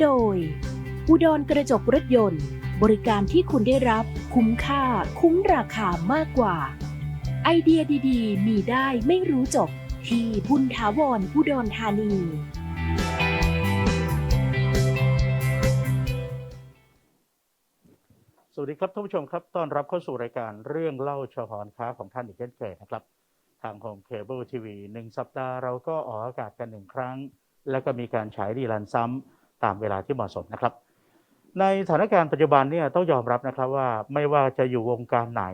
โดย อุดรกระจกรถยนต์ บริการที่คุณได้รับคุ้มค่าคุ้มราคามากกว่า ไอเดียดีๆ มีได้ไม่รู้จบ ที่บุญถาวรอุดรธานีสวัสดีครับท่านผู้ชมครับ ต้อนรับเข้าสู่รายการเรื่องเล่าเฉพาะค้าของท่านอีกเช่นเคยนะครับ ทางโฮมเคเบิลทีวีหนึ่งสัปดาห์เราก็ออกอากาศกันหนึ่งครั้ง แล้วก็มีการฉายรีลันซ้ำ ตามเวลาที่เหมาะสมนะครับ ในสถานการณ์ปัจจุบันเนี่ยต้องยอมรับนะครับว่าไม่ว่าจะอยู่วงการไหน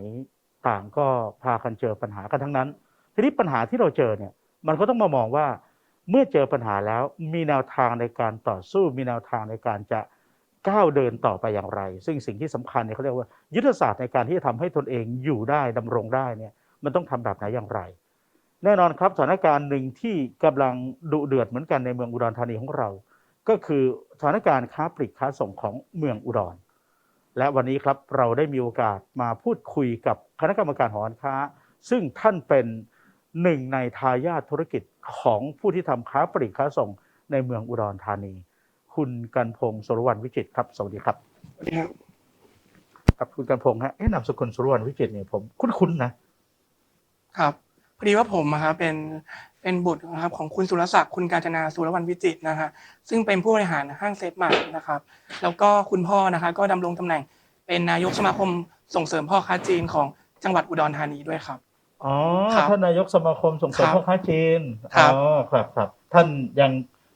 ต่างก็พากันเจอปัญหากันทั้งนั้น ทีนี้ปัญหาที่เราเจอเนี่ยมันก็ต้องมามองว่าเมื่อเจอปัญหาแล้วมีแนวทางในการต่อสู้ มีแนวทางในการจะก้าวเดินต่อไปอย่างไร ซึ่งสิ่งที่สำคัญเนี่ยเขาเรียกว่ายุทธศาสตร์ในการที่จะทำให้ตนเองอยู่ได้ดำรงได้เนี่ยมันต้องทำแบบไหนอย่างไร แน่นอนครับสถานการณ์หนึ่งที่กำลังดุเดือดเหมือนกันในเมืองอุดรธานีของเรา ก็คือสถานการณ์ค้าปลีกค้าส่งของเมืองอุดร และวันนี้ครับเราได้มีโอกาสมาพูดคุยกับคณะกรรมการหอการค้า ซึ่งท่านเป็นหนึ่งในทายาทธุรกิจของผู้ที่ทำค้าปลีกค้าส่งในเมืองอุดรธานี คุณกันพงศ์สุรวรรณวิจิตรครับ สวัสดีครับสวัสดีครับครับคุณกันพงศ์ฮะเอ๊ะนามสกุลสุรวรรณวิจิตรเนี่ยผมคุ้นๆนะครับ พอดีว่าผมอะครับเป็นเป็นบุตรนะครับของคุณสุรศักดิ์คุณกาญจนาสุรวรรณวิจิตรนะฮะซึ่งเป็นผู้บริหารห้างเซฟมาร์ทนะครับ แล้วก็คุณพ่อนะคะก็ดำรงตำแหน่ง เป็นนายกสมาคมส่งเสริมพ่อค้าจีนของจังหวัดอุดรธานีด้วยครับ อ๋อครับท่านนายกสมาคมส่งเสริมครับพ่อค้าจีนครับอ๋อครับครับท่านยัง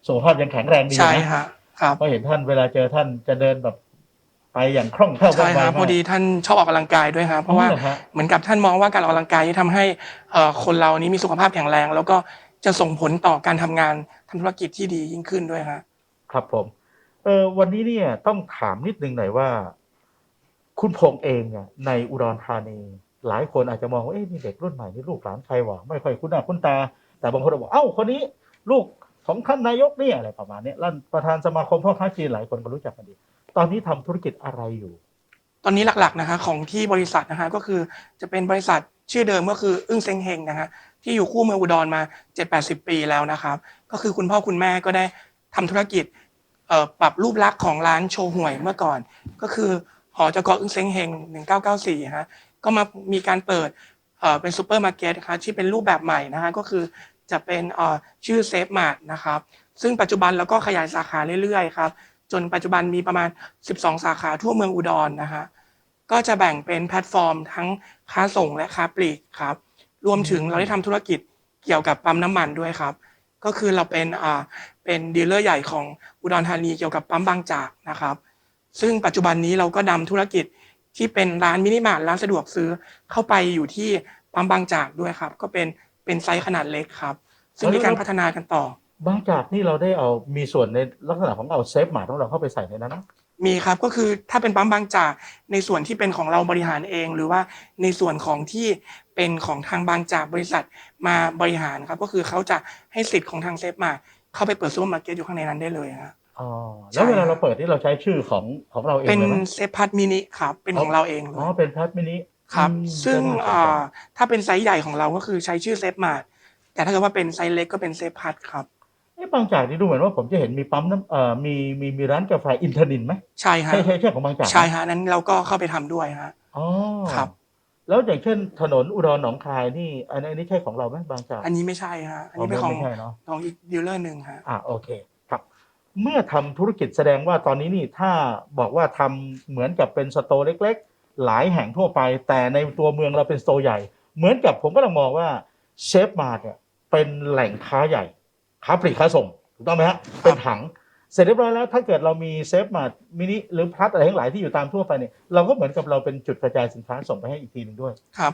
สุขภาพยังแข็งแรงดีใช่นะฮะครับ เพราะเห็นท่านเวลาเจอท่านจะเดินแบบ ไปอย่างคล่องแคล่วว่อใช่งไวครัมาบกพอดีท่านชอบออกกำลังกายด้วยครับเพราะว่าอ๋อหอฮเหมือนกับท่านมองว่าการออกกำลังกายที่ทำให้เอ่อคนเรานี้มีสุขภาพแข็งแรง แล้วก็จะส่งผลต่อการทำงานทำธุรกิจที่ดียิ่งขึ้นด้วยฮะครับผม เออวันนี้เนี่ยต้องถามนิดนึงหน่อยว่า คุณพงษ์เองเนี่ยในอุดรธานี หลายคนอาจจะมองว่าเอ๊ะนี่เด็กรุ่นใหม่นี่ลูกหลานใครวะไม่ค่อยคุ้นหน้าคุ้นตา แต่บางคนบอกเอ้าคนนี้ ลูกของท่านนายกเนี่ยอะไรประมาณเนี้ยแล้วประธานสมาคมพ่อค้าจีนหลายคนก็รู้จักกันดี ตอนนี้ทำธุรกิจอะไรอยู่ ตอนนี้หลักๆนะคะของที่บริษัทนะคะก็คือจะเป็นบริษัทชื่อเดิมก็คืออึ้งเซ็งเฮงนะคะที่อยู่คู่เมืองอุดรมา7-80 ปีแล้วนะครับ ก็คือคุณพ่อคุณแม่ก็ได้ทำธุรกิจปรับรูปลักษณ์ของร้านโชว์หวยเมื่อก่อน ก็คือหอจกอึ้งเซ็งเฮง1994ฮะก็มามีการเปิดเป็นซูเปอร์มาร์เก็ตนะคะที่เป็นรูปแบบใหม่นะคะก็คือจะเป็นชื่อเซฟมาร์ทนะครับซึ่งปัจจุบันเราก็ขยายสาขาเรื่อยๆครับ จนปัจจุบันมีประมาณ 12 สาขาทั่วเมืองอุดรนะฮะก็จะแบ่งเป็นแพลตฟอร์ม ทั้งค้าส่งและค้าปลีกครับ รวมถึงเราได้ทำธุรกิจเกี่ยวกับปั๊มน้ำมันด้วยครับ ก็คือเราเป็นอ่าเป็นดีลเลอร์ใหญ่ของอุดรธานีเกี่ยวกับปั๊มบางจากนะครับ ซึ่งปัจจุบันนี้เราก็นำธุรกิจที่เป็นร้านมินิมาร์ทร้านสะดวกซื้อเข้าไปอยู่ที่ปั๊มบางจากด้วยครับ ก็เป็นเป็นไซส์ขนาดเล็กครับ ซึ่งมีการพัฒนากันต่อ บางจากนี่เราได้เอามีส่วนในลักษณะของเอาเซฟหมาของเราเข้าไปใส่ในนั้นนะมีครับก็คือถ้าเป็นปั๊มบางจากในส่วนที่เป็นของเราบริหารเอง หรือว่าในส่วนของที่เป็นของทางบางจากบริษัทมาบริหารครับก็คือเขาจะให้สิทธิ์ของทางเซฟมาเข้าไปเปิดซูเปอร์มาร์เก็ตอยู่ข้างในนั้นได้เลยฮะอ๋อใช่แล้วเวลาเราเปิดนี่เราใช้ชื่อของของเราเองเป็นเลยไหมเซฟพัทมินิครับเป็นของเราเองเลอ๋อยเป็นแพทมินิครับอืมซึ่งก็น่าสนใจอ่าถ้าเป็นไซส์ใหญ่ของเราก็คือใช้ชื่อเซฟมาแต่ถ้าเกิดว่าเป็นไซส์เล็กก็เป็นเซฟพัทครับเอ๊ะบางจากนี่ดูเหมือนว่าผมจะเห็นมีปั๊มน้ำเอ่อมีมีมีร้านกาแฟอินทนินไหมใช่ฮะใช่ใช่ใช่ของบางจากไหมใช่ฮะนั้นเราก็เข้าไปทำด้วยฮะอ๋อครับ แล้วอย่างเช่นถนนอุดรหนองคายนี่ อันนี้อันนี้ใช่ของเราไหมบางจากอันนี้ไม่ใช่ฮะอันนี้เป็นของไม่ใช่เนาะ ของอีกดีลเลอร์หนึ่งฮะ อ่าโอเคครับ เมื่อทำธุรกิจแสดงว่าตอนนี้นี่ถ้าบอกว่าทำเหมือนกับเป็นสโตร์เล็กๆ หลายแห่งทั่วไป แต่ในตัวเมืองเราเป็นสโตร์ใหญ่ เหมือนกับผมก็ต้องมองว่าเชฟมาร์ทเนี่ยเป็นแหล่งค้าใหญ่ ค้าปลีกค้าส่งถูกต้องไหมฮะเป็นถัง เสร็จเรียบร้อยแล้วถ้าเกิดเรามีเซฟมาร์ทมินิหรือพลัสอะไรทั้งหลายที่อยู่ตามทั่วไปเนี่ยเราก็เหมือนกับเราเป็นจุดกระจายสินค้าส่งไปให้อีกทีหนึ่งด้วยครับ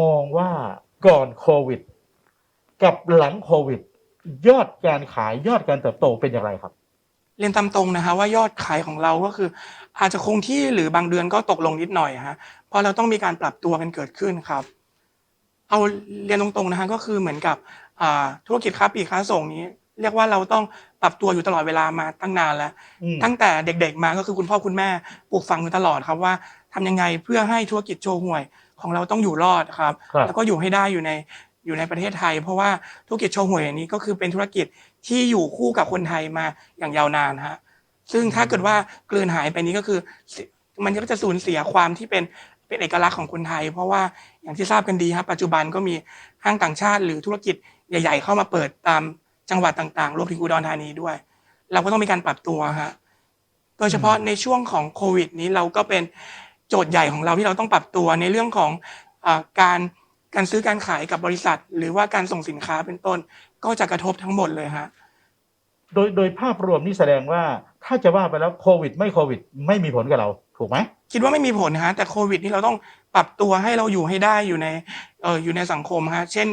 มองว่าก่อนโควิด กับหลังโควิด ยอดการขายยอดการเติบโตเป็นอย่างไรครับเรียนตามตรงนะคะว่ายอดขายของเราก็คือ อาจจะคงที่หรือบางเดือนก็ตกลงนิดหน่อยฮะเพราะเราต้องมีการปรับตัวกันเกิดขึ้นครับ เอาเรียนตรงๆนะคะก็คือเหมือนกับอ่า ธุรกิจค้าปลีกค้าส่งนี้ เรียกว่าเราต้องปรับตัวอยู่ตลอดเวลามาตั้งนานแล้ว อืม ตั้งแต่เด็กๆมาก็คือคุณพ่อคุณแม่ปลูกฝังอยู่ตลอดครับว่าทำยังไงเพื่อให้ธุรกิจโชห่วยของเราต้องอยู่รอดครับ ครับ แล้วก็อยู่ให้ได้อยู่ในอยู่ในประเทศไทย เพราะว่าธุรกิจโชห่วยอันนี้ก็คือเป็นธุรกิจที่อยู่คู่กับคนไทยมาอย่างยาวนานฮะซึ่งถ้าเกิดว่ากลืนหายไปนี้ก็คือสิมันก็จะสูญเสียความที่เป็นเป็นเอกลักษณ์ของคนไทย เพราะว่าอย่างที่ทราบกันดีครับปัจจุบันก็มีห้างต่างชาติหรือธุรกิจ ใหญ่ ๆ เข้ามาเปิดตามจังหวัดต่างๆ รวมถึงอุดรธานีด้วย เราก็ต้องมีการปรับตัวฮะโดยเฉพาะในช่วงของโควิด นี้เราก็เป็นโจทย์ใหญ่ของเราที่เราต้องปรับตัวในเรื่องของอาการการซื้อการขายกับบริษัท หรือว่าการส่งสินค้าเป็นต้น ก็จะกระทบทั้งหมดเลยฮะโดยโดยภาพรวมนี่แสดงว่าถ้าจะว่าไปแล้วโควิด ไม่โควิด ไม่มีผลกับเรา ถูกไหมคิดว่าไม่มีผลนะฮะแต่โควิดนี่เราต้องปรับตัวให้เราอยู่ให้ได้อยู่ในเอ่ออยู่ในสังคมฮะเช่น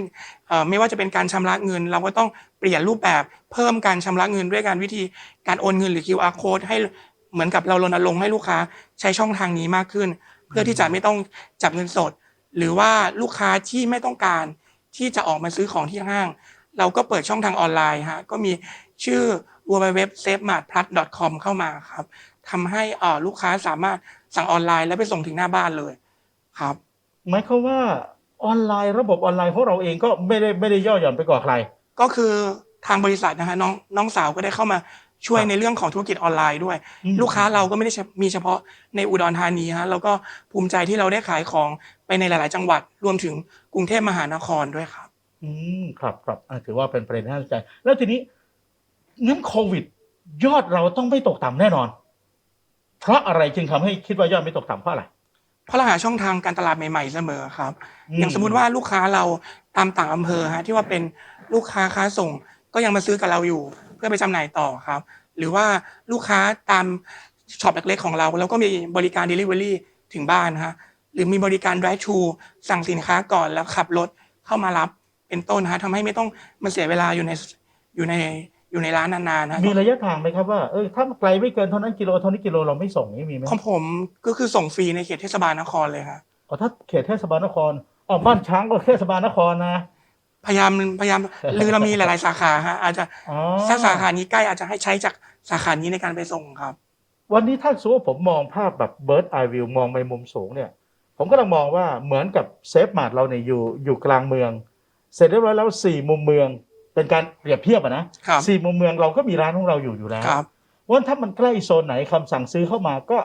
เอ่อไม่ว่าจะเป็นการชำระเงิน เราก็ต้องเปลี่ยนรูปแบบเพิ่มการชำระเงินด้วยการวิธีการโอนเงินหรือ QR code ให้เหมือนกับเรารณรงค์ให้ลูกค้าใช้ช่องทางนี้มากขึ้น เพื่อที่จะไม่ต้องจับเงินสด หรือว่าลูกค้าที่ไม่ต้องการที่จะออกมาซื้อของที่ห้าง เราก็เปิดช่องทางออนไลน์ฮะก็มีชื่อ www.safemartplus.com เข้ามาครับ ทำให้เอ่อลูกค้าสามารถสั่งออนไลน์แล้วไปส่งถึงหน้าบ้านเลยครับหมายความว่าออนไลน์ระบบออนไลน์ของเราเองก็ไม่ได้ไม่ได้ย่อหย่อนไปกว่าใคร ก็คือทางบริษัทนะฮะน้องน้องสาวก็ได้เข้ามาช่วยครับในเรื่องของธุรกิจออนไลน์ด้วยอืมลูกค้าเราก็ไม่ได้มีเฉพาะในอุดรธานีฮะเราก็ภูมิใจที่เราได้ขายของไปในหลาย ๆ จังหวัดรวมถึงกรุงเทพมหานครด้วยครับ อืมครับครับอะถือว่าเป็นประเด็นที่น่าสนใจ แล้วทีนี้งั้นโควิด ยอดเราต้องไม่ตกต่ำแน่นอน เพราะอะไรจึงทำให้คิดว่ายอดไม่ตกต่ำเพราะอะไร เพราะเราหาช่องทางการตลาดใหม่ ๆ เสมอครับ อืม อย่างสมมุติว่าลูกค้าเราตามต่างอำเภอฮะที่ว่าเป็นลูกค้าค้าส่ง ก็ยังมาซื้อกับเราอยู่ เพื่อไปจำหน่ายต่อครับ หรือว่าลูกค้าตามช็อปเล็กๆของเราเราก็มีบริการ Delivery ถึงบ้านฮะหรือมีบริการ Drive to สั่งสินค้าก่อนแล้วขับรถเข้ามารับเป็นต้นฮะทำให้ไม่ต้องมาเสียเวลาอยู่ในอยู่ใน อยู่ในร้านนานๆฮะมีระยะทางไหมครับว่าเออถ้าไกลไม่เกินเท่านั้นกิโลเท่านี้กิโลเราไม่ส่งนี่มีไหมของผมก็คือส่งฟรีในเขตเทศบาลนครเลยครับอ๋อถ้าเขตเทศบาลนครอ๋อบ้านช้างก็เทศบาลนครนะพยายามพยายามหรือเรามีหลาย ๆ สาขาฮะอาจจะอ๋อถ้าสาขานี้ใกล้อาจจะให้ใช้จากสาขานี้ในการไปส่งครับ วันนี้ถ้าสมมติว่าผมมองภาพแบบ bird eye view มองไปมุมสูงเนี่ย ผมก็ต้องมองว่าเหมือนกับเซฟมาร์ทเราเนี่ยอยู่อยู่กลางเมือง เสร็จเรียบร้อยแล้วสี่มุมเมือง เป็นการเปรียบเทียบอะนะครับสี่มุมเมืองเราก็มีร้านของเราอยู่อยู่แล้วครับ ว่าถ้ามันใกล้โซนไหนคำสั่งซื้อเข้ามาก็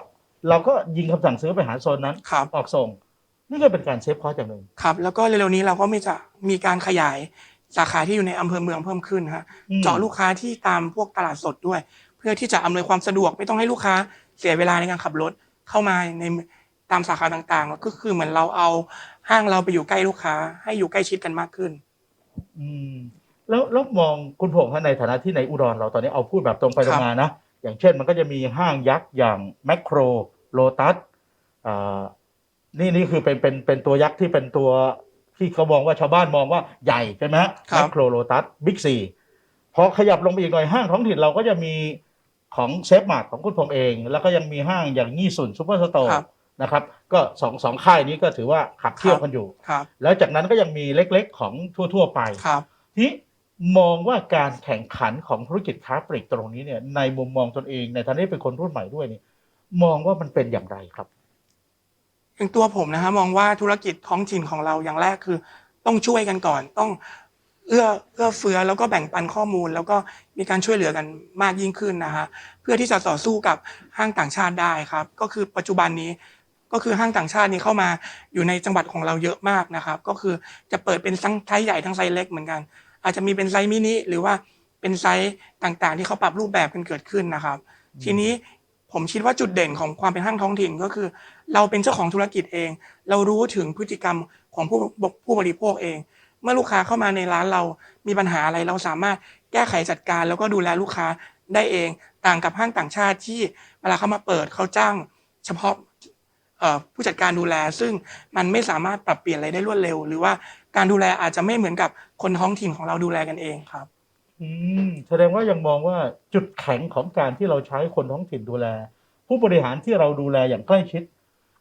เราก็ยิงคำสั่งซื้อไปหาโซนนั้น ครับ ออกส่ง นี่ก็เป็นการเซฟคอสอย่างหนึ่ง ครับแล้วก็เร็วๆนี้เราก็มีจะมีการขยายสาขาที่อยู่ในอำเภอเมืองเพิ่มขึ้นฮะอืม เจาะลูกค้าที่ตามพวกตลาดสดด้วย เพื่อที่จะอำนวยความสะดวกไม่ต้องให้ลูกค้าเสียเวลาในการขับรถเข้ามาในตามสาขาต่างๆ ก็คือเหมือนเราเอาห้างเราไปอยู่ใกล้ลูกค้า ให้อยู่ใกล้ชิดกันมากขึ้น อืม แล้วแล้วมองคุณพงษ์ฮะในฐานะที่ในอุดรเราตอนนี้เอาพูดแบบตรงไปตรงมานะ อย่างเช่นมันก็จะมีห้างยักษ์อย่างแมคโครโลตัสอ่านี่นี่คือเป็นเป็นเป็นตัวยักษ์ที่เป็นตัวที่เขามองว่าชาวบ้านมองว่าใหญ่ใช่ไหมฮะครับแมคโครโลตัสบิ๊กซีพอขยับลงไปอีกหน่อยห้างท้องถิ่นเราก็จะมีของเซฟมาร์ทของคุณพงษ์เอง แล้วก็ยังมีห้างอย่างยี่สุนซูเปอร์สโตร์ครับนะครับ ก็สองสองค่ายนี้ก็ถือว่าขับเคี่ยวกันอยู่ครับแล้วจากนั้นก็ยังมีเล็กๆของทั่ว ๆ ไปครับทีนี้ มองว่าการแข่งขันของธุรกิจค้าปลีกตรงนี้เนี่ยในมุมมองตนเองในฐานะที่เป็นคนรุ่นใหม่ด้วยนี่มองว่ามันเป็นอย่างไรครับอย่างตัวผมนะฮะมองว่าธุรกิจท้องถิ่นของเราอย่างแรกคือ ต้องช่วยกันก่อนต้องเอื้อเอื้อเฟื้อแล้วก็แบ่งปันข้อมูล แล้วก็มีการช่วยเหลือกันมากยิ่งขึ้นนะฮะเพื่อที่จะต่อสู้กับห้างต่างชาติได้ครับ ก็คือปัจจุบันนี้ก็คือห้างต่างชาตินี้เข้ามาอยู่ในจังหวัดของเราเยอะมากนะครับ ก็คือจะเปิดเป็นทั้งไซส์ใหญ่ทั้งไซส์เล็กเหมือนกัน อาจจะมีเป็นไซส์มินิหรือว่าเป็นไซส์ต่างๆ ที่เขาปรับรูปแบบกันเกิดขึ้นนะครับ ทีนี้ผมคิดว่าจุดเด่นของความเป็นห้างท้องถิ่นก็คือ เราเป็นเจ้าของธุรกิจเอง เรารู้ถึงพฤติกรรมของผู้ผู้บริโภคเอง เมื่อลูกค้าเข้ามาในร้านเรามีปัญหาอะไรเราสามารถแก้ไขจัดการ แล้วก็ดูแลลูกค้าได้เอง ต่างกับห้างต่างชาติที่เวลาเขามาเปิดเขาจ้าง เฉพาะเอ่อผู้จัดการดูแล ซึ่งมันไม่สามารถปรับเปลี่ยนอะไรได้รวดเร็ว หรือว่า การดูแลอาจจะไม่เหมือนกับคนท้องถิ่นของเราดูแลกันเองครับ อืมแสดงว่ายังมองว่าจุดแข็งของการที่เราใช้คนท้องถิ่นดูแล ผู้บริหารที่เราดูแลอย่างใกล้ชิด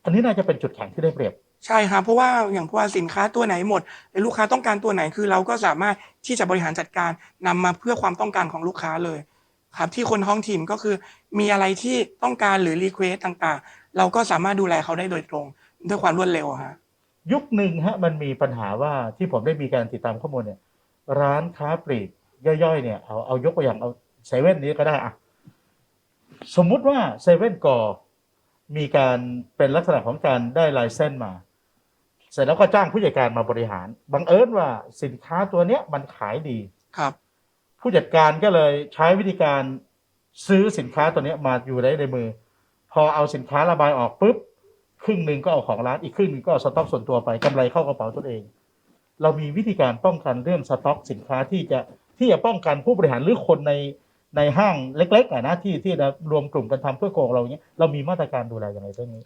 อันนี้น่าจะเป็นจุดแข็งที่ได้เปรียบ ใช่ครับเพราะว่าอย่างพวกสินค้าตัวไหนหมดหรือลูกค้าต้องการตัวไหนคือเราก็สามารถที่จะบริหารจัดการนำมาเพื่อความต้องการของลูกค้าเลยครับที่คนท้องถิ่นก็คือมีอะไรที่ต้องการหรือรีเควสต่างๆ เราก็สามารถดูแลเขาได้โดยตรง ด้วยความรวดเร็วฮะ ยุคหนึ่งฮะมันมีปัญหาว่าที่ผมได้มีการติดตามข้อมูลเนี่ย ร้านค้าปลีกย่อยๆเนี่ยเอาเอายกตัวอย่างเอาเซเว่นนี้ก็ได้อะสมมุติว่าเซเว่นกอมีการเป็นลักษณะของการได้ลายเส้นมา เสร็จแล้วก็จ้างผู้จัดการมาบริหาร บังเอิญว่าสินค้าตัวเนี้ยมันขายดีครับ ผู้จัดการก็เลยใช้วิธีการซื้อสินค้าตัวเนี้ยมาอยู่ได้ในมือ พอเอาสินค้าระบายออกปุ๊บ ครึ่งหนึ่งก็เอาของร้านอีกครึ่งหนึ่งก็เอาสต็อกส่วนตัวไปกำไรเข้ากระเป๋าตัวเอง เรามีวิธีการป้องกันเรื่องสต็อกสินค้าที่จะที่จะป้องกันผู้บริหารหรือคนในในห้างเล็กๆอะนะที่ที่จะรวมกลุ่มกันทำเพื่อโกงเราอย่างเงี้ยเรามีมาตรการดูแลอย่างไรเรื่องนี้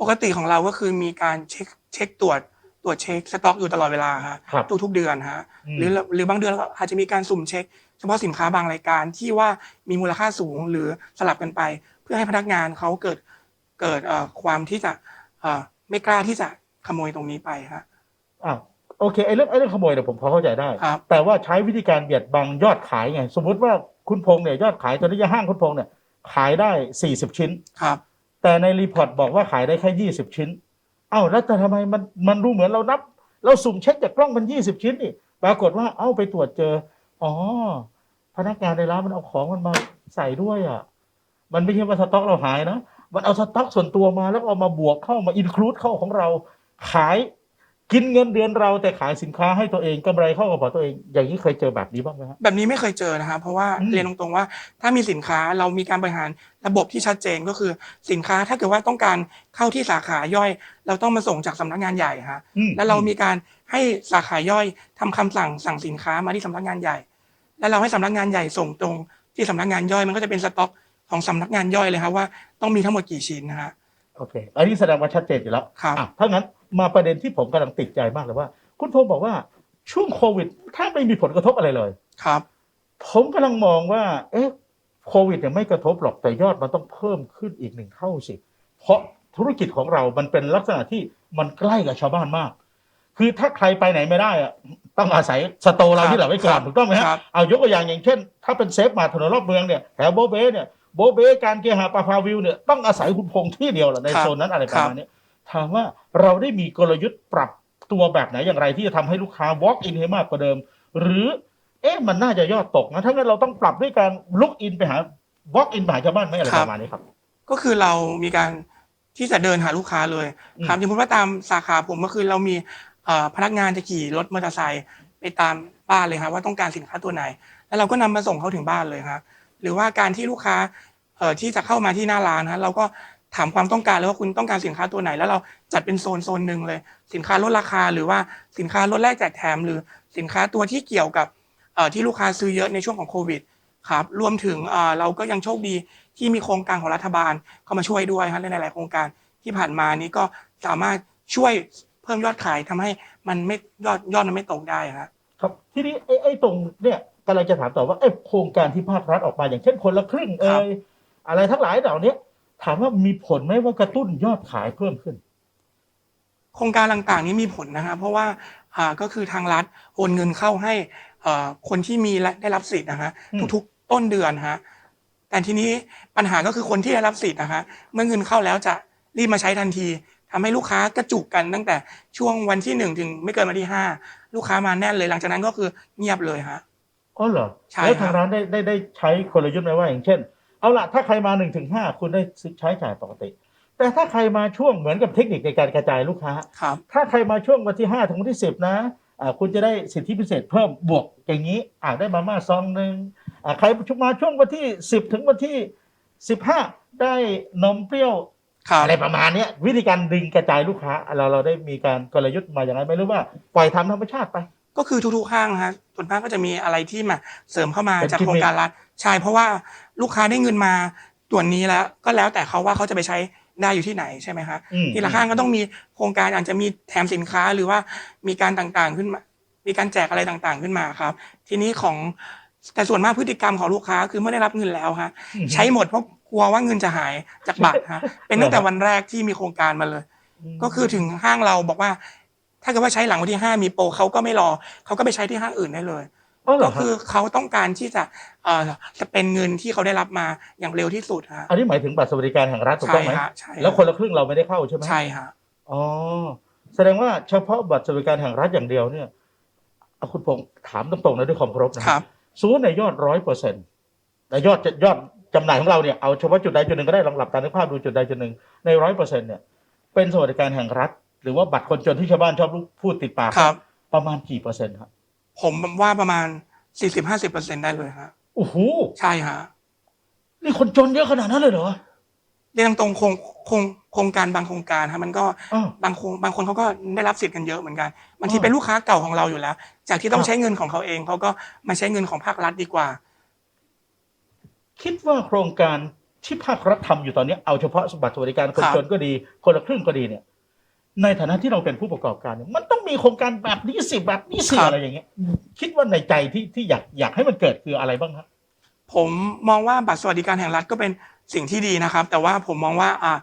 ปกติของเราก็คือมีการเช็คเช็คตรวจตรวจเช็คสต็อกอยู่ตลอดเวลาฮะครับทุกๆเดือนฮะอืมหรือหรือบางเดือนก็อาจจะมีการสุ่มเช็ค เฉพาะสินค้าบางรายการที่ว่ามีมูลค่าสูงหรือสลับกันไป เพื่อให้พนักงานเขาเกิดเกิดเอ่อความที่จะเอ่อ ไม่กล้าที่จะขโมยตรงนี้ไปฮะอ้าวโอเคไอ้เรื่องไอ้เรื่องขโมยเนี่ยผมพอเข้าใจได้ ครับ แต่ว่าใช้วิธีการเบียดบังยอดขายไง สมมุติว่าคุณพงษ์เนี่ยยอดขายตอนนี้ห้างคุณพงษ์เนี่ยขายได้ 40 ชิ้น ครับ แต่ในรีพอร์ตบอกว่าขายได้แค่ 20 ชิ้น เอ้าแล้วแต่ทำไมมันมันดูเหมือนเรานับ เราสุ่มเช็คจากกล้องมัน 20 ชิ้นนี่ปรากฏว่าเอ้าไปตรวจเจอ อ๋อ พนักงานในร้านมันเอาของมันมาใส่ด้วยอะ มันไม่ใช่ว่าสต็อกเราหายนะ มันเอาสต็อกส่วนตัวมาแล้วเอามาบวกเข้ามาอินคลูดเข้าของเราขายกินเงินเดือนเราแต่ขายสินค้าให้ตัวเองกำไรเข้ากระเป๋าตัวเอง อย่างนี้เคยเจอแบบนี้บ้างไหมฮะแบบนี้ไม่เคยเจอนะครับเพราะว่าอืมเรียนตรงๆว่าถ้ามีสินค้าเรามีการบริหารระบบที่ชัดเจนก็คือสินค้าถ้าเกิดว่าต้องการเข้าที่สาขาย่อย เราต้องมาส่งจากสำนักงานใหญ่ฮะอืมแล้วเรามีการให้สาขาย่อยทำคำสั่งสั่งสินค้ามาที่สำนักงานใหญ่ แล้วเราให้สำนักงานใหญ่ส่งตรงที่สำนักงานย่อยมันก็จะเป็นสต็อก ของสำนักงานย่อยเลยครับว่าต้องมีทั้งหมดกี่ชิ้นนะฮะ โอเค อันนี้แสดงว่าชัดเจนอยู่แล้วครับ อะถ้างั้นมาประเด็นที่ผมกำลังติดใจมากเลยว่า คุณพงษ์บอกว่าช่วงโควิดถ้าไม่มีผลกระทบอะไรเลย ครับ ผมกำลังมองว่า เอ๊ะโควิดเนี่ยไม่กระทบหรอกแต่ยอดมันต้องเพิ่มขึ้นอีกหนึ่งเท่าสิ เพราะธุรกิจของเรา มันเป็นลักษณะที่มันใกล้กับชาวบ้านมาก คือถ้าใครไปไหนไม่ได้อะต้องอาศัยสโตร์เราครับที่เหลือไว้ก่อนครับถูกต้องไหมฮะครับ เอายกตัวอย่างอย่างเช่น ถ้าเป็นเซฟมาถนนรอบเมืองเนี่ยแถวโบเบ้เนี่ย โบเบ้การเกียร์หาปาพาวิวเนี่ยต้องอาศัยคุณพงษ์ที่เดียวแหละในครับโซนนั้นอะไรประมาณเนี้ยถามว่าเราได้มีกลยุทธ์ปรับตัวแบบไหนอย่างไรที่จะทำให้ลูกค้า walk in ให้มากกว่าเดิม หรือเอ๊ะมันน่าจะยอดตกนะถ้างั้นเราต้องปรับด้วยการ look in ไปหา walk in ไปหาชาวบ้านไหมอะไรครับประมาณนี้ครับ ก็คือเรามีการที่จะเดินหาลูกค้าเลยอืม ครับสมมติว่าตามสาขาผมก็คือเรามีเอ่อพนักงานจะขี่รถมอเตอร์ไซค์ไปตามบ้านเลยครับว่าต้องการสินค้าตัวไหน แล้วเราก็นำมาส่งเขาถึงบ้านเลยครับ หรือว่าการที่ลูกค้าเอ่อที่จะเข้ามาที่หน้าร้านนะเราก็ถามความต้องการเลยว่าคุณต้องการสินค้าตัวไหน แล้วเราจัดเป็นโซนโซนหนึ่งเลย สินค้าลดราคาหรือว่าสินค้าลดแลกแจกแถม หรือสินค้าตัวที่เกี่ยวกับเอ่อที่ลูกค้าซื้อเยอะในช่วงของโควิดครับรวมถึงเอ่อเราก็ยังโชคดีที่มีโครงการของรัฐบาลเข้ามาช่วยด้วยครับในหลาย ๆ โครงการที่ผ่านมานี้ก็สามารถช่วยเพิ่มยอดขายทำให้มันไม่ยอดยอดมันไม่ตกได้ครับครับทีนี้ไอ้ไอ้ตรงเนี่ย กำลังจะถามต่อว่าไอ้โครงการที่ภาครัฐออกมาอย่างเช่นคนละครึ่งเอ่ยอะไรทั้งหลายเหล่านี้ถามว่ามีผลไหมว่ากระตุ้นยอดขายเพิ่มขึ้น โครงการต่างๆนี้มีผลนะครับเพราะว่าอ่าก็คือทางรัฐโอนเงินเข้าให้เอ่อคนที่มีและได้รับสิทธิ์นะฮะอืมทุกๆ ต้นเดือนฮะแต่ทีนี้ปัญหาก็คือคนที่ได้รับสิทธิ์นะฮะเมื่อเงินเข้าแล้วจะรีบมาใช้ทันทีทำให้ลูกค้ากระจุกกันตั้งแต่ช่วงวันที่หนึ่งถึงไม่เกินวันที่ห้าลูกค้ามาแน่นเลยหลังจากนั้นก็คือเงียบเลยฮะ อ๋อเหรอใช่แล้วครัทางบร้านได้ได้ได้ใช้กลยุทธ์ไหมว่าอย่างเช่น เอาล่ะถ้าใครมาหนึ่งถึงห้าคุณได้ใช้จ่ายปกติ แต่ถ้าใครมาช่วงเหมือนกับเทคนิคในการกระจายลูกค้า ครับ ถ้าใครมาช่วงวันที่ห้าถึงวันที่สิบนะอ่าคุณจะได้สิทธิพิเศษเพิ่มบวกอย่างนี้อ่าได้มาม่าซองหนึ่งอ่าใครมาช่วงวันที่สิบถึงวันที่สิบห้าได้นมเปรี้ยวครับ อะไรประมาณเนี้ยวิธีการดึงกระจายลูกค้าเราเราได้มีการกลยุทธ์มาอย่างไรไหมหรือว่าปล่อยทำธรรมชาติไป ก็คือทุกๆห้างนะฮะส่วนมากก็จะมีอะไรที่มาเสริมเข้ามาเป็นจากกิมโครมิคงการรัฐใช่เพราะว่าลูกค้าได้เงินมาส่วนนี้แล้วก็แล้วแต่เขาว่าเขาจะไปใช้ได้อยู่ที่ไหนใช่ไหมฮะอืม ทีละห้างก็ต้องมีโครงการอาจจะมีแถมสินค้าหรือว่ามีการต่างๆขึ้นมา มีการแจกอะไรต่างๆขึ้นมาครับ ทีนี้ของแต่ส่วนมากพฤติกรรมของลูกค้าคือเมื่อได้รับเงินแล้วฮะอืมใช้หมดเพราะกลัวว่าเงินจะหายจากบัตรฮะ เป็นตั้งแต่วันแรกที่มีโครงการมาเลย ก็คือถึงห้างเราบอกว่า ถ้าเกิดว่าใช้หลังวันที่ห้ามีโปรเขาก็ไม่รอเขาก็ไปใช้ที่ห้างอื่นได้เลยอ๋อเหรก็อครับคือเขาต้องการที่จะเอ่อจะเป็นเงินที่เขาได้รับมาอย่างเร็วที่สุดฮะอันนี้หมายถึงบัตรสวัสดิการแห่งรัฐถูกใช่ต้องไหมฮะใช่ฮะแล้วคนละครึ่งเราไม่ได้เข้าใช่ไหมใช่ฮะ อ๋อแสดงว่าเฉพาะบัตรสวัสดิการแห่งรัฐอย่างเดียวเนี่ยเอาคุณพงษ์ถามตรงๆนะด้วยความเคารพนะครับสมมติในยอดร้อยเปอร์เซ็นต์ในยอดจะยอดจำหน่ายของเราเนี่ยเอาเฉพาะจุดใดจุดหนึ่งก็ได้ลองหลับตานึกภาพดูจุดใดจุดหนึ่งในร้อยเปอร์เซ็นต์เนี่ยเป็นสวัสดิการแห่งรัฐ หรือว่าบัตรคนจนที่ชาวบ้านชอบพูดติดปากครับ ประมาณกี่เปอร์เซ็นต์ครับ ผมว่าประมาณ40-50%ได้เลยฮะโอ้โหใช่ฮะนี่คนจนเยอะขนาดนั้นเลยเหรอเรียนตรงๆโครงโครงโครงการบางโครงการฮะมันก็อ้าวบางโครงบางคนเขาก็ได้รับสิทธิ์กันเยอะเหมือนกันบางทีอ่าเป็นลูกค้าเก่าของเราอยู่แล้ว จากที่ต้อคงรับใช้เงินของเขาเองเขาก็มาใช้เงินของภาครัฐดีกว่า คิดว่าโครงการที่ภาครัฐทำอยู่ตอนนี้เอาเฉพาะบัตรสวัสดิการคนครับจนก็ดี คนละครึ่งก็ดีเนี่ย ในฐานะที่เราเป็นผู้ประกอบการเนี่ยมันต้องมีโครงการแบบนี้สิแบบนี้สิอะไรอย่างเงี้ยคิดว่าในใจที่ที่อยากอยากให้มันเกิดคืออะไรบ้างครับผมมองว่าบัตรสวัสดิการแห่งรัฐก็เป็นสิ่งที่ดีนะครับ แต่ว่าผมมองว่าอ่า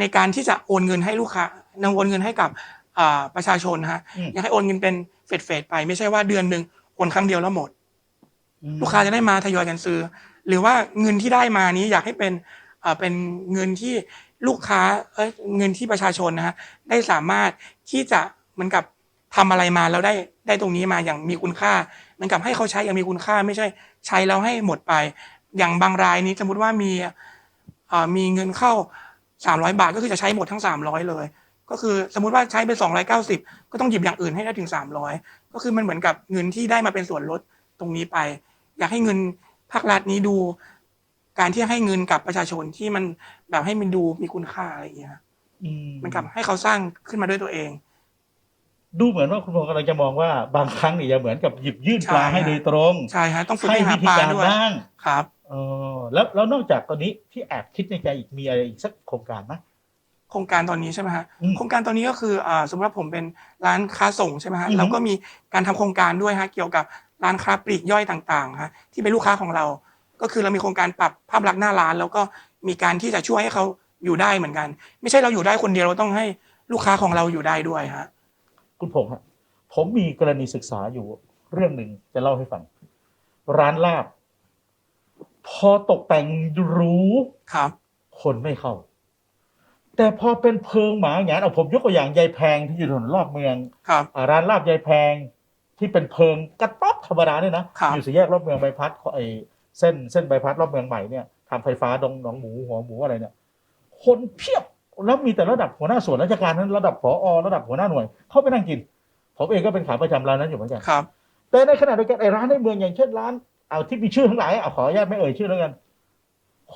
ในการที่จะโอนเงินให้ลูกค้านำโอนเงินให้กับอ่าประชาชนฮะอืม อยากให้โอนเงินเป็นเฟดเฟดๆไป ไม่ใช่ว่าเดือนหนึ่งโอนครั้งเดียวแล้วหมด ลูกค้าจะได้มาทยอยกันซื้อ หรือว่าเงินที่ได้มานี้อยากให้เป็นเอ่อเป็นเงินที่ ลูกค้าเอ้ยเงินที่ประชาชนนะฮะได้สามารถที่จะเหมือนกับทำอะไรมาแล้วได้ได้ตรงนี้มาอย่างมีคุณค่าเหมือนกับให้เขาใช้อย่างมีคุณค่าไม่ใช่ ใช้แล้วให้หมดไป อย่างบางรายนี้สมมติว่ามีเอ่อมีเงินเข้า 300 บาทก็คือจะใช้หมดทั้ง 300 เลย ก็คือสมมติว่าใช้ไป 290 ก็ต้องหยิบอย่างอื่นให้ได้ถึง 300 ก็คือมันเหมือนกับเงินที่ได้มาเป็นส่วนลดตรงนี้ไป อยากให้เงินภาครัฐนี้ดู การที่ให้เงินกับประชาชนที่มันแบบให้มันดูมีคุณค่าอะไรอย่างเงี้ยอืมมันกับให้เขาสร้างขึ้นมาด้วยตัวเอง ดูเหมือนว่าคุณพงศ์กำลังจะมองว่าบางครั้งเนี่ยอย่าเหมือนกับหยิบยื่นปลาใช่ให้โดยตรงใช่ฮะต้องฝึกให้ให้หาวิธีปลาการด้วยบ้างครับเออแล้วแล้วนอกจากตอนนี้ที่แอบคิดในใจอีกมีอะไรอีกสักโครงการไหมโครงการตอนนี้ใช่ไหมฮะอืมโครงการตอนนี้ก็คืออ่าสมมติว่าผมเป็นร้านค้าส่งใช่ไหมฮะอือฮึเราก็มีการทำโครงการด้วยฮะเกี่ยวกับร้านค้าปลีกย่อยต่างๆฮะที่เป็นลูกค้าของเรา ก็คือเรามีโครงการปรับภาพลักษณ์หน้าร้าน แล้วก็มีการที่จะช่วยให้เขาอยู่ได้เหมือนกัน ไม่ใช่เราอยู่ได้คนเดียวเราต้องให้ลูกค้าของเราอยู่ได้ด้วยฮะคุณพงศ์ฮะผมมีกรณีศึกษาอยู่เรื่องหนึ่งจะเล่าให้ฟัง ร้านลาบ พอตกแต่งหรูครับ คนไม่เข้า แต่พอเป็นเพิงหมาหยานเอาผมยกตัวอย่างยายแพงที่อยู่ถนนรอบเมืองครับ อ่าร้านลาบยายแพงที่เป็นเพิงกระต๊อบธรรมดาเนี่ยนะครับ อยู่สี่แยกรอบเมืองใบพัดไอ เส้นเส้นใบพัดรอบเมืองใหม่เนี่ยทำไฟฟ้าดงหนองหมูหัวหมูอะไรเนี่ย คนเพียบแล้วมีแต่ระดับหัวหน้าส่วนราชการนั้นระดับผอระดับหัวหน้าหน่วย เข้าไปนั่งกิน ผมเองก็เป็นขาประจำร้านนั้นอยู่เหมือนกันครับ แต่ในขณะเดียวกันไอ้ร้านในเมืองอย่างเช่นร้านเอาที่มีชื่อทั้งหลายเอาขออนุญาตไม่เอ่ยชื่อแล้วกัน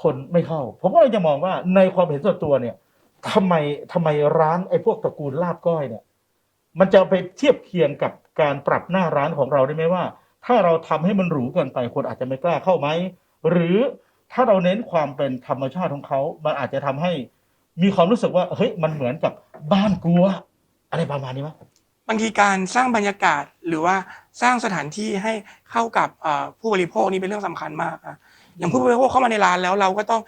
คนไม่เข้า ผมก็เลยจะมองว่าในความเห็นส่วนตัวเนี่ยทำไมทำไมร้านไอ้พวกตระกูลลาบก้อยเนี่ย มันจะไปเทียบเคียงกับการปรับหน้าร้านของเราได้ไหมว่า ถ้าเราทำให้มันหรูเกินไปคนอาจจะไม่กล้าเข้าไหมหรือถ้าเราเน้นความเป็นธรรมชาติของเขามันอาจจะทำให้มีความรู้สึกว่าเฮ้ยมันเหมือนกับบ้านกลัวอะไรประมาณนี้ไหมบางทีการสร้างบรรยากาศหรือว่าสร้างสถานที่ให้เข้ากับผู้บริโภคนี่เป็นเรื่องสำคัญมากอะอย่างผู้บริโภคเข้ามาในร้านแล้วเราก็ต้อง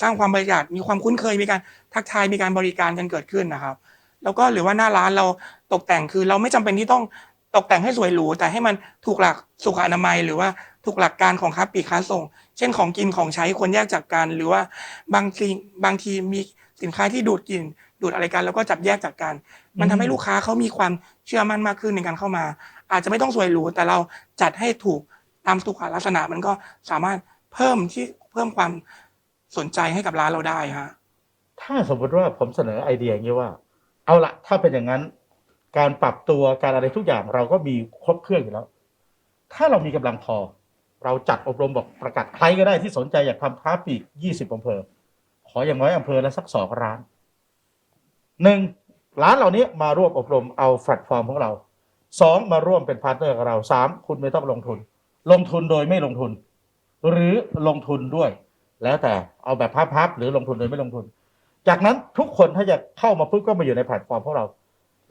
สร้างความบรรยากาศมีความคุ้นเคยมีการทักทายมีการบริการกันเกิดขึ้นนะครับ แล้วก็หรือว่าหน้าร้านเราตกแต่งคือเราไม่จำเป็นที่ต้อง ตกแต่งให้สวยหรูแต่ให้มันถูกหลักสุขอนามัย หรือว่าถูกหลักการของค้าปลีกค้าส่ง เช่นของกินของใช้ควรแยกจากกัน หรือว่าบางทีบางทีมีสินค้าที่ดูดกลิ่นดูดอะไรกันแล้วก็จับแยกจากกัน มันทำให้ลูกค้าเขามีความเชื่อมั่นมากขึ้นในการเข้ามา อาจจะไม่ต้องสวยหรูแต่เราจัดให้ถูกตามสุขลักษณะมันก็สามารถเพิ่มที่เพิ่มความสนใจให้กับร้านเราได้ฮะถ้าสมมติว่าผมเสนอไอเดียอย่างนี้ว่า เอาละถ้าเป็นอย่างนั้น การปรับตัวการอะไรทุกอย่างเราก็มีครบเครื่องอยู่แล้ว ถ้าเรามีกำลังพอ เราจัดอบรมบอกประกาศใครก็ได้ที่สนใจอยากทำค้าปลีกยี่สิบอำเภอ ขออย่างน้อยอำเภอละสักสองร้านหนึ่งร้านเหล่านี้มาร่วมอบรมเอาแพลตฟอร์มของเราสองมาร่วมเป็นพาร์ทเนอร์กับเราสามคุณไม่ต้องลงทุน ลงทุนโดยไม่ลงทุน หรือลงทุนด้วย แล้วแต่เอาแบบพับๆหรือลงทุนโดยไม่ลงทุน จากนั้นทุกคนถ้าจะเข้ามาปุ๊บก็มาอยู่ในแพลตฟอร์มของเรา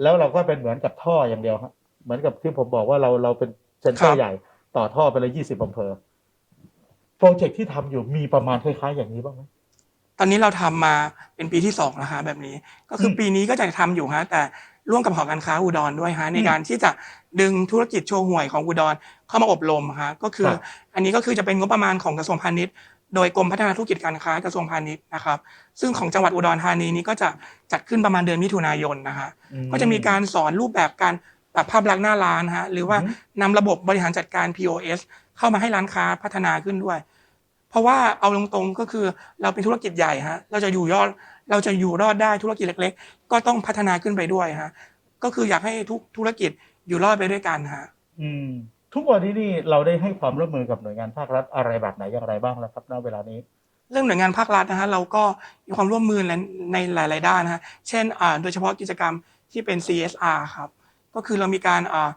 แล้วเราก็เป็นเหมือนกับท่ออย่างเดียวครับเหมือนกับที่ผมบอกว่าเราเราเป็นเซ็นเตอครัร์บใหญ่ต่อท่อไปเลยยี่สิบอำเภอโปรเจกต์ที่ทำอยู่มีประมาณคล้ายๆอย่างนี้บ้างไหมตอนนี้เราทำมาเป็นปีที่สองแล้วฮะแบบนี้ ก็คืออมปีนี้ก็จะทำอยู่ฮะแต่ร่วมกับหอการค้าอุดรด้วยฮะในอืมการที่จะดึงธุรกิจโชว์หวยของอุดรเข้ามาอบรมฮะก็คือครับอันนี้ก็คือจะเป็นงบประมาณของกระทรวงพาณิชย์ โดยกรมพัฒนาธุรกิจการค้ากระทรวงพาณิชย์นะครับ ซึ่งของจังหวัดอุดรธานีนี้ก็จะจัดขึ้นประมาณเดือนมิถุนายนนะฮะอืก็จะมีการสอนรูปแบบการปรับภาพลักษณ์หน้าร้านฮะหรือว่าอืมนำระบบบริหารจัดการ POS เข้ามาให้ร้านค้าพัฒนาขึ้นด้วย เพราะว่าเอาตรงๆก็คือเราเป็นธุรกิจใหญ่ฮะเราจะอยู่ยอดเราจะอยู่รอดได้ธุรกิจเล็ก ๆ ก็ต้องพัฒนาขึ้นไปด้วยฮะก็คืออยากให้ทุกธุรกิจอยู่รอดไปด้วยกันฮะอืม ทุกวันนี้นี่เราได้ให้ความร่วมมือกับหน่วยงานภาครัฐอะไรแบบไหนอย่างไรบ้างแล้วครับณเวลานี้ เรื่องหน่วยงานภาครัฐนะฮะเราก็มีความร่วมมือในในหลาย ๆ ด้านนะฮะเช่นอ่าโดยเฉพาะกิจกรรมที่เป็น CSR ครับก็คือเรามีการอ่า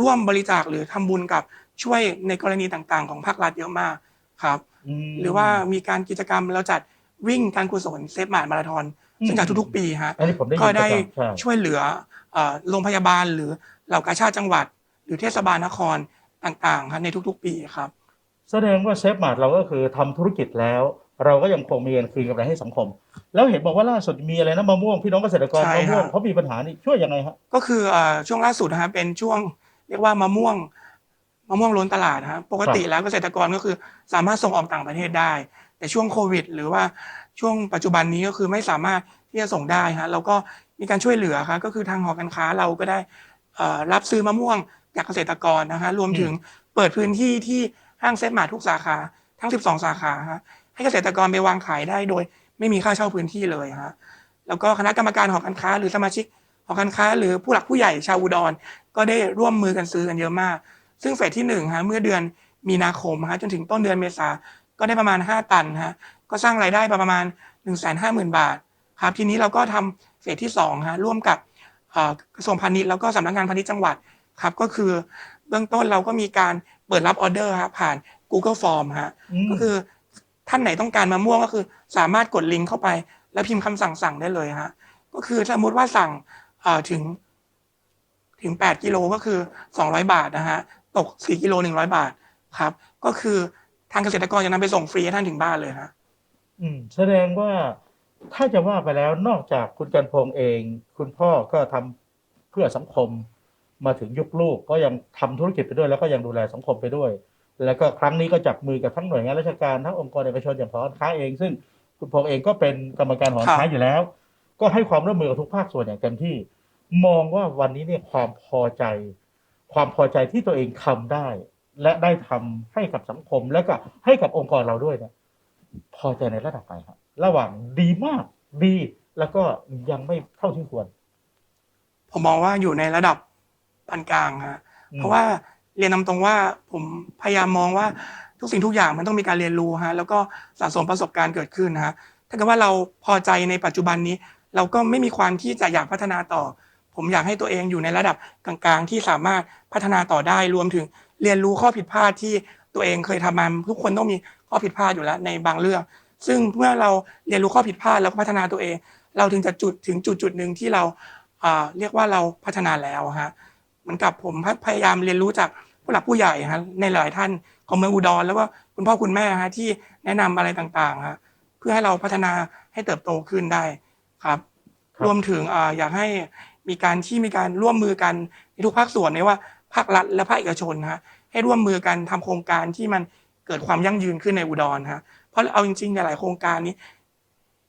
ร่วมบริจาคหรือทำบุญกับช่วยในกรณีต่าง ๆ ของภาครัฐเยอะมากครับมหรือว่ามีการกิจกรรมเราจัดวิ่งการกุศลเซฟหมาดมาราธอนอืมซึ่งจัดทุกๆ ปีฮะอันนี้ผมได้ยินก็ได้ประจำใช่ช่วยเหลือเอ่อโรงพยาบาลหรือเหล่ากาชาติจังหวัด หรือเทศบาลนครต่างๆครับในทุกๆ ปีครับ แสดงว่าเซฟมาร์ทเราก็คือทำธุรกิจแล้ว เราก็ยังคงมีเงินคืนกำไรให้สังคม แล้วเห็นบอกว่าล่าสุดมีอะไรนะมะม่วงพี่น้องเกษตรกรใช่มะม่วงฮะเขามีปัญหานี่ช่วยยังไงฮะก็คือเอ่อช่วงล่าสุดนะฮะเป็นช่วงเรียกว่ามะม่วงมะม่วงล้นตลาดนะฮะปกติแล้วเกษตรกรก็คือสามารถส่งออกต่างประเทศได้ แต่ช่วงโควิด หรือว่าช่วงปัจจุบันนี้ก็คือไม่สามารถที่จะส่งได้ฮะเราก็มีการช่วยเหลือครับก็คือทางหอการค้าเราก็ได้เอ่อรับซื้อมะม่วง จากเกษตรกรนะฮะรวมถึงเปิดพื้นที่ที่ห้างเซ็ตมาร์ททุกสาขาทั้ง 12 สาขาฮะให้เกษตรกรไปวางขายได้โดย ไม่มีค่าเช่าพื้นที่เลยฮะแล้วก็คณะกรรมการหอการค้า หรือสมาชิกหอการค้า หรือผู้หลักผู้ใหญ่ชาวอุดร ก็ได้ร่วมมือกันซื้อกันเยอะมาก ซึ่งเฟสที่หนึ่งฮะเมื่อเดือนมีนาคมฮะจนถึงต้นเดือนเมษาก็ได้ประมาณ 5 ตันฮะก็สร้างรายได้ประมาณ 1 5 0 0 0 0 บาทครับทีนี้เราก็ทำเฟสที่2ฮะร่วมกับเอ่อกระทรวงพาณิชย์แล้วก็สำนักงานพาณิชย์จังหวัด ครับก็คือเบื้องต้นเราก็มีการเปิดรับออเดอร์ฮะผ่าน Google Form ฮะมก็คือท่านไหนต้องการมะม่วงก็คือ สามารถกดลิงก์เข้าไป แล้วพิมพ์คำสั่งสั่งได้เลยฮะก็คือสมมติว่าสั่งเอ่อถึงถึง 8 กิโลก็คือ 200 บาทนะฮะตก 4 กิโล 100 บาทครับ ก็คือทางเกษตรกรจะนำไปส่งฟรีให้ท่านถึงบ้านเลยฮะอืมแสดงว่าถ้าจะว่าไปแล้วนอกจากคุณกันพงษ์เอง คุณพ่อก็ทำเพื่อสังคม มาถึงยุคลูกก็ยังทำธุรกิจไปด้วย แล้วก็ยังดูแลสังคมไปด้วย แล้วก็ครั้งนี้ก็จับมือกับทั้งหน่วยงานราชการทั้งองค์กรเอกชนอย่างหอการค้าเอง ซึ่งคุณพงษ์เองก็เป็นกรรมการหอการค้าครับอยู่แล้ว ก็ให้ความร่วมมือกับทุกภาคส่วนอย่างเต็มที่ มองว่าวันนี้เนี่ยความพอใจ ความพอใจที่ตัวเองทำได้ และได้ทำให้กับสังคมแล้วก็ให้กับองค์กรเราด้วยเนี่ยพอใจในระดับไหนครับระหว่างดีมากดีแล้วก็ยังไม่เท่าที่ควร ผมมองว่าอยู่ในระดับ ปานกลางฮะอืมเพราะว่าเรียนนำตรงว่าผมพยายามมองว่าทุกสิ่งทุกอย่างมันต้องมีการเรียนรู้ฮะแล้วก็สะสมประสบการณ์เกิดขึ้นนะฮะถ้าเกิดว่าเราพอใจในปัจจุบันนี้ เราก็ไม่มีความที่จะอยากพัฒนาต่อ ผมอยากให้ตัวเองอยู่ในระดับกลางๆ ที่สามารถพัฒนาต่อได้รวมถึงเรียนรู้ข้อผิดพลาดที่ตัวเองเคยทำมาทุกคนต้องมีข้อผิดพลาดอยู่แล้วในบางเรื่อง ซึ่งเมื่อเราเรียนรู้ข้อผิดพลาดแล้วก็พัฒนาตัวเอง เราถึงจะจุดถึงจุดจุดหนึ่งที่เราอ่าเรียกว่าเราพัฒนาแล้วฮะ เหมือนกับผมพยายามเรียนรู้จากผู้หลักผู้ใหญ่ฮะในหลายท่านของเมืองอุดรแล้วก็คุณพ่อคุณแม่ฮะที่แนะนำอะไรต่างๆฮะเพื่อให้เราพัฒนาให้เติบโตขึ้นได้ครับครับรวมถึงอ่าอยากให้มีการที่มีการร่วมมือกันในทุกภาคส่วนไม่ว่าภาครัฐและภาคเอกชนฮะให้ร่วมมือกันทำโครงการที่มันเกิดความยั่งยืนขึ้นในอุดรฮะเพราะเอาจริงๆในหลายโครงการนี้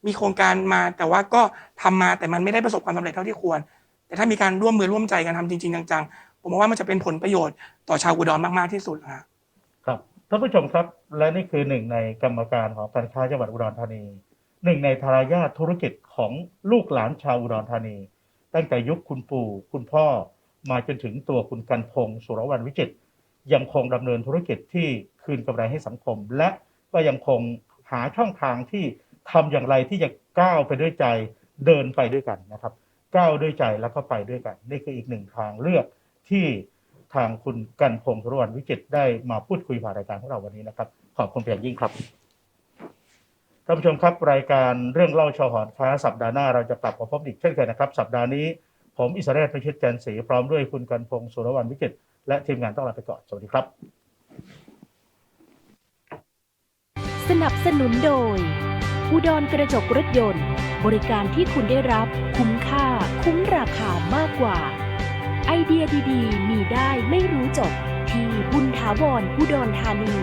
มีโครงการมาแต่ว่าก็ทำมาแต่มันไม่ได้ประสบความสำเร็จเท่าที่ควร แต่ถ้ามีการร่วมมือร่วมใจกันทำจริง ๆ จังๆ ผมว่ามันจะเป็นผลประโยชน์ต่อชาวอุดรมาก ๆ ที่สุดฮะครับท่านผู้ชมครับ และนี่คือหนึ่งในกรรมการของการค้าจังหวัดอุดรธานี หนึ่งในทายาทธุรกิจของลูกหลานชาวอุดรธานี ตั้งแต่ยุคคุณปู่คุณพ่อมาจนถึงตัวคุณกันพงศ์สุรวรรณวิจิตยังคงดำเนินธุรกิจที่คืนกำไรให้สังคม และก็ยังคงหาช่องทางที่ทำอย่างไรที่จะก้าวไปด้วยใจเดินไปด้วยกันนะครับ ก้าวด้วยใจแล้วก็ไปด้วยกัน นี่คืออีกหนึ่งทางเลือกที่ทางคุณกันพงศ์รวรรวิจิตได้มาพูดคุยผ่านรายการของเราวันนี้นะครับ ขอบคุณเป็นอย่างยิ่งครับท่านผู้ชมครับรายการเรื่องเล่าชาวหอนค้าสัปดาห์หน้าเราจะกลับมาพบอีกเช่นเคยนะครับ สัปดาห์นี้ผมอิสระเรศพิชิตจันทร์ศรีพร้อมด้วยคุณกันพงศ์สุรวรรณวิจิตและทีมงานต้องลาไปก่อนสวัสดีครับ สนับสนุนโดยอุดรกระจกรถยนต์ บริการที่คุณได้รับคุ้มค่า คุ้มราคามากกว่า ไอเดียดีๆ มีได้ไม่รู้จบที่บุญถาวรอุดรธานี